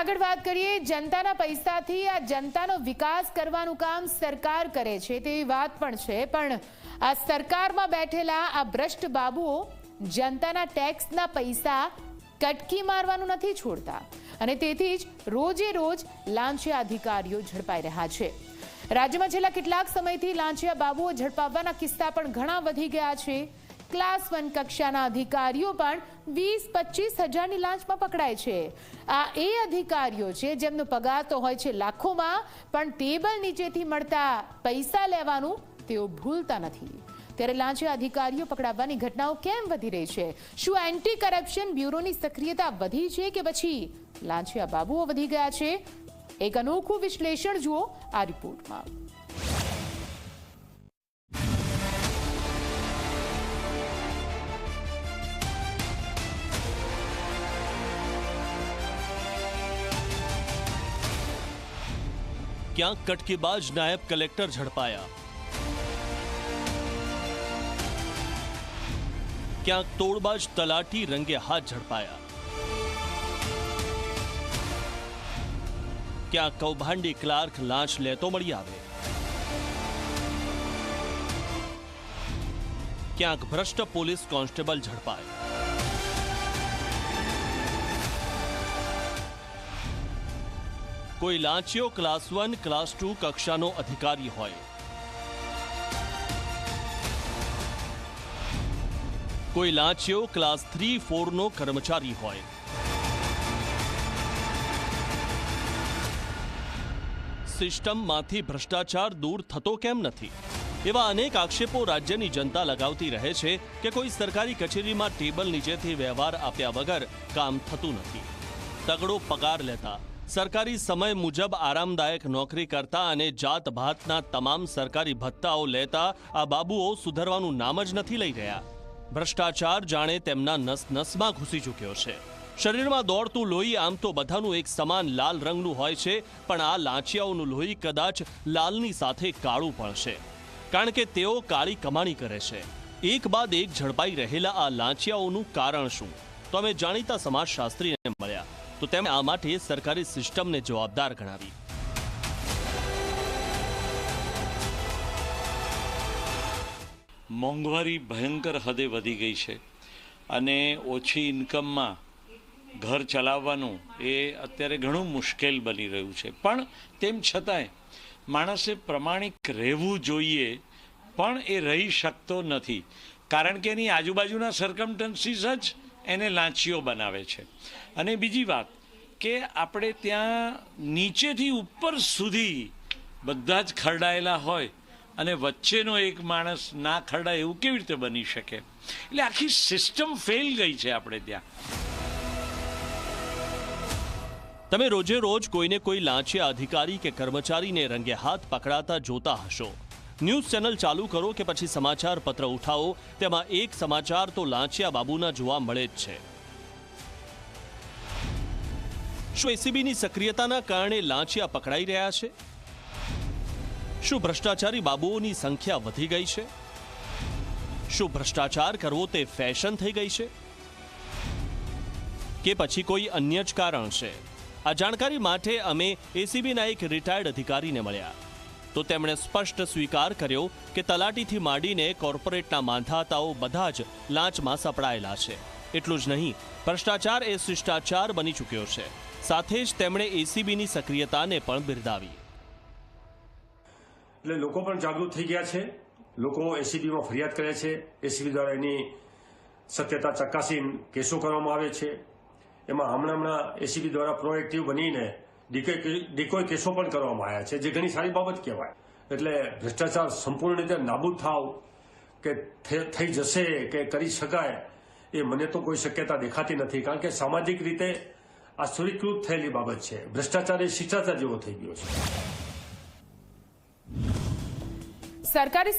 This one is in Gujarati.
આગળ વાત કરીએ, જનતાના પૈસાથી આ જનતાનો વિકાસ કરવાનું કામ સરકાર કરે છે તેવી વાત પણ છે. પણ આ સરકારમાં બેઠેલા આ ભ્રષ્ટ બાબુઓ જનતાના ટેક્સના પૈસા કટકી મારવાનું નથી છોડતા. અને તેથી જ રોજે રોજ લાંચિયા અધિકારીઓ ઝડપાઈ રહ્યા છે. રાજ્યમાં છેલ્લા કેટલાક સમયથી લાંચિયા બાબુઓ ઝડપાવવાના કિસ્સા પણ ઘણા વધી ગયા છે. ક્લાસ વન કક્ષાના અધિકારીઓ પણ વીસ પચીસ હજારની લાંચમાં પકડાય છે. આ એ અધિકારીઓ છે, જેમનો પગાર તો હોય છે લાખોમાં, પણ ટેબલ નીચેથી મળતા પૈસા લેવાનું તેઓ ભૂલતા નથી. ત્યારે લાંચે અધિકારીઓ પકડાવવાની ઘટનાઓ કેમ વધી રહી છે? શું એન્ટી કરપ્શન બ્યુરોની સક્રિયતા વધી છે કે પછી લાંચિયા બાબુઓ વધી ગયા છે? એક અનોખું વિશ્લેષણ જુઓ આ રિપોર્ટમાં. ક્યાંક કટકીબાજ નાયબ કલેક્ટર ઝડપાયા ક્યાંક તોડબાજ તલાટી રંગે હાથ ઝડપાયા ક્યાંક કૌભાંડી ક્લાર્ક લાંચ લેતો મળી આવે ક્યાંક ભ્રષ્ટ પોલીસ કોન્સ્ટેબલ ઝડપાય કોઈ લાંચિયો ક્લાસ વન, ક્લાસ ટુ કક્ષાનો અધિકારી હોય. કોઈ લાંચિયો ક્લાસ થ્રી, ફોરનો કર્મચારી હોય. સિસ્ટમમાંથી ભ્રષ્ટાચાર દૂર થતો કેમ નથી? એવા અનેક આક્ષેપો રાજ્યની જનતા લગાવતી રહે છે કે કોઈ સરકારી કચેરીમાં ટેબલ નીચેથી વ્યવહાર આપ્યા વગર કામ થતું નથી. તગડો પગાર લેતા સરકારી સમય મુજબ આરામદાયક નોકરી કરતા અને જાત ભાતના તમામ સરકારી ભત્તાઓ લેતા આ બાબુઓ સુધરવાનું નામ જ નથી લઈ રહ્યા. ભ્રષ્ટાચાર જાણે તેમના નસ નસમાં ઘૂસી ચૂક્યો છે. શરીરમાં દોડતું લોહી આમ તો બધાનું એક સમાન લાલ રંગનું હોય છે, પણ આ લાંચિયાઓનું લોહી કદાચ લાલની સાથે કાળું પણ છે. કારણ કે તેઓ કાળી કમાણી કરે છે. એક બાદ એક ઝડપાઈ રહેલા આ લાંચિયાઓનું કારણ શું? તો અમે જાણીતા સમાજશાસ્ત્રીને મળ્યા તો તેમણે આ માટે સરકારી સિસ્ટમને જવાબદાર ગણાવી. મોંઘવારી ભયંકર હદે વધી ગઈ છે અને ઓછી ઇન્કમમાં ઘર ચલાવવાનું એ અત્યારે ઘણું મુશ્કેલ બની રહ્યું છે. પણ તેમ છતાંય માણસે પ્રમાણિક રહેવું જોઈએ પણ એ રહી શકતો નથી. કારણ કે એની આજુબાજુના સરકમટન્સીસ જ એને લાંચીઓ બનાવે છે. અને બીજી વાત કે આપણે ત્યાં નીચેથી ઉપર સુધી બધા જ ખરડાયેલા હોય અને વચ્ચેનો એક માણસ ના ખરડાય એવું કેવી રીતે બની શકે? એટલે આખી સિસ્ટમ ફેલ ગઈ છે આપણે ત્યાં. તમે રોજે રોજ કોઈને કોઈ લાંચિયા અધિકારી કે કર્મચારીને રંગે હાથ પકડાતા જોતા હશો. ન્યૂઝ ચેનલ ચાલુ કરો કે પછી સમાચાર પત્ર ઉઠાવો, તેમાં એક સમાચાર તો લાંચિયા બાબુના જોવા મળે જ છે. શું એસીબીની સક્રિયતાના કારણે લાંચિયા પકડાઈ રહ્યા છે? શું ભ્રષ્ટાચારી બાબુઓની સંખ્યા વધી ગઈ છે? શું ભ્રષ્ટાચાર કરવો તે ફેશન થઈ ગઈ છે? કે પછી કોઈ અન્ય જ કારણ છે? આ જાણકારી માટે અમે એસીબીના એક રિટાયર્ડ અધિકારીને મળ્યા. તો તેમણે સ્પષ્ટ સ્વીકાર કર્યો કે તલાટીથી માંડીને કોર્પોરેટના માંધાતાઓ બધા જ લાંચમાં સપડાયેલા છે. એટલું જ નહીં, ભ્રષ્ટાચાર એ શિષ્ટાચાર બની ચૂક્યો છે. સાથે જ તેમણે એસીબીની સક્રિયતાને પણ બિરદાવી. એટલે લોકો પણ જાગૃત થઈ ગયા છે. લોકો એસીબીમાં ફરિયાદ કરે છે. એસીબી દ્વારા એની સત્યતા ચકાસી કેસો કરવામાં આવે છે. એમાં હમણાં હમણાં એસીબી દ્વારા પ્રોએક્ટિવ બનીને ડિકોય કેસો પણ કરવામાં આવ્યા છે, જે ઘણી સારી બાબત કહેવાય. એટલે ભ્રષ્ટાચાર સંપૂર્ણ રીતે નાબૂદ થાવ કે થઈ જશે કે કરી શકાય, એ મને તો કોઈ શક્યતા દેખાતી નથી. કારણ કે સામાજિક રીતે આ સ્વીકૃત થયેલી બાબત છે. ભ્રષ્ટાચાર એ શિષ્ટાચાર જેવો થઈ ગયો છે. સરકારી